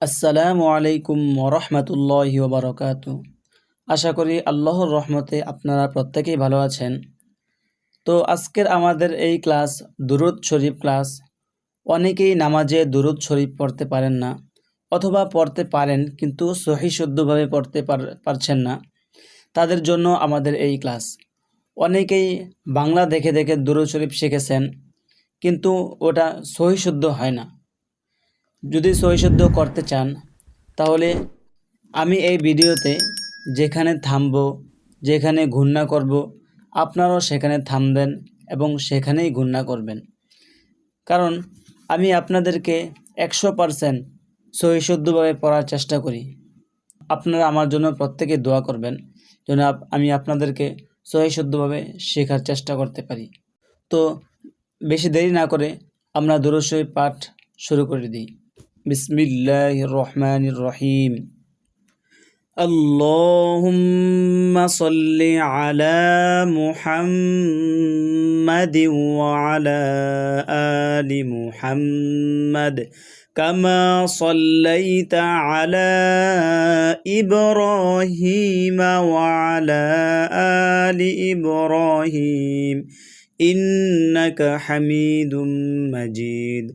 আসসালামু আলাইকুম ওরহমতুল্লাহ বারকাত আশা করি আল্লাহর রহমতে আপনারা প্রত্যেকেই ভালো আছেন। তো আজকের আমাদের এই ক্লাস, দুরুদ শরীফ ক্লাস, অনেকেই নামাজে দুরুদ শরীফ পড়তে পারেন না অথবা পড়তে পারেন কিন্তু সহি শুদ্ধভাবে পড়তে পার- পারছেন না। তাদের জন্য আমাদের এই ক্লাস। অনেকেই বাংলা দেখে দেখে দুরুদ শরীফ শিখেছেন কিন্তু ওটা সহি শুদ্ধ হয় না। যদি সহিশুদ্ধ করতে চান, তাহলে আমি এই ভিডিওতে যেখানে থামবো, যেখানে ঘূর্ণা করব, আপনারাও সেখানে থামবেন এবং সেখানেই ঘূর্ণা করবেন। কারণ আমি আপনাদেরকে একশো পারসেন্ট সহিশুদ্ধভাবে পড়ার চেষ্টা করি। আপনারা আমার জন্য প্রত্যেকে দোয়া করবেন যেন আমি আপনাদেরকে সহিশুদ্ধভাবে শেখার চেষ্টা করতে পারি। তো বেশি দেরি না করে আমরা দুরুশই পাঠ শুরু করে দিই। بسم الله الرحمن الرحيم. اللهم صل على محمد وعلى آل محمد كما صليت على إبراهيم وعلى آل إبراهيم. إنك حميد مجيد.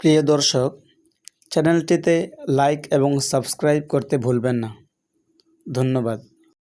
প্রিয় দর্শক চ্যানেলটিতে লাইক এবং সাবস্ক্রাইব করতে ভুলবেন না। ধন্যবাদ।